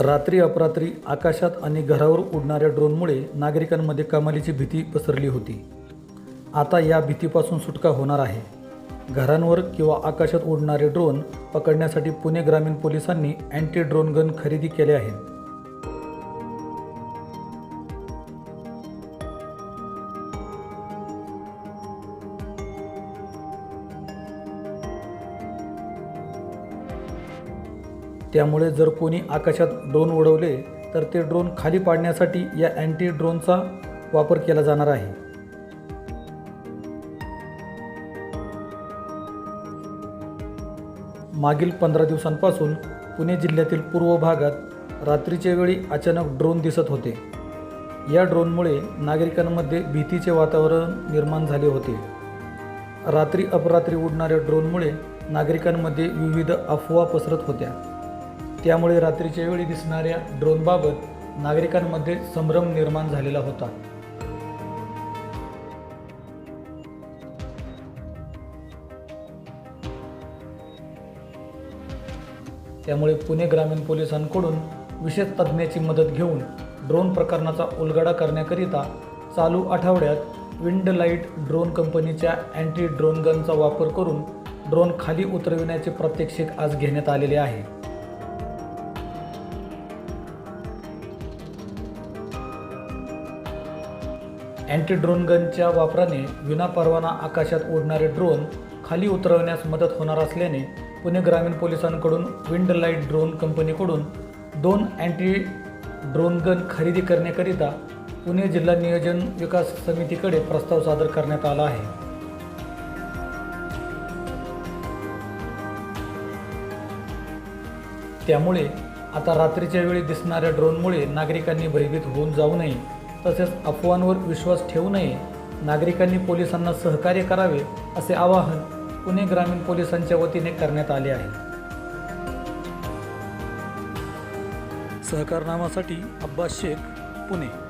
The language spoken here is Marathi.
रात्री अपरात्री आकाशात आणि घरावर उडणाऱ्या ड्रोनमुळे नागरिकांमध्ये कमालीची भीती पसरली होती. आता या भीतीपासून सुटका होणार आहे. घरांवर किंवा आकाशात उडणारे ड्रोन पकडण्यासाठी पुणे ग्रामीण पोलिसांनी अँटी ड्रोन गन खरेदी केले आहेत. त्यामुळे जर कोणी आकाशात ड्रोन उडवले तर ते ड्रोन खाली पाडण्यासाठी या अँटी ड्रोनचा वापर केला जाणार आहे. मागील पंधरा दिवसांपासून पुणे जिल्ह्यातील पूर्व भागात रात्रीच्या वेळी अचानक ड्रोन दिसत होते. या ड्रोनमुळे नागरिकांमध्ये भीतीचे वातावरण निर्माण झाले होते. रात्री अपरात्री उडणाऱ्या ड्रोनमुळे नागरिकांमध्ये विविध अफवा पसरत होत्या. त्यामुळे रात्रीच्या वेळी दिसणाऱ्या ड्रोनबाबत नागरिकांमध्ये संभ्रम निर्माण झालेला होता. त्यामुळे पुणे ग्रामीण पोलिसांकडून विशेष तज्ज्ञाची मदत घेऊन ड्रोन प्रकरणाचा उलगडा करण्याकरिता चालू आठवड्यात विंड लाइट ड्रोन कंपनीच्या अँटी ड्रोन गनचा वापर करून ड्रोन खाली उतरविण्याचे प्रात्यक्षिक आज घेण्यात आलेले आहे. अँटी ड्रोन गनच्या वापराने विनापरवाना आकाशात उडणारे ड्रोन खाली उतरवण्यास मदत होणार असल्याने पुणे ग्रामीण पोलिसांकडून विंड लाइट ड्रोन कंपनीकडून दोन अँटी ड्रोन गन खरेदी करण्याकरिता पुणे जिल्हा नियोजन विकास समितीकडे प्रस्ताव सादर करण्यात आला आहे. त्यामुळे आता रात्रीच्या वेळी दिसणाऱ्या ड्रोनमुळे नागरिकांनी भयभीत होऊन जाऊ नये. तसेच अफवांवर विश्वास ठेवू नये नागरिकांनी पोलिसांना सहकार्य करावे असे आवाहन पुणे ग्रामीण पोलिसांच्या वतीने करण्यात आले आहे. सहकारनामासाठी अब्बास शेख पुणे.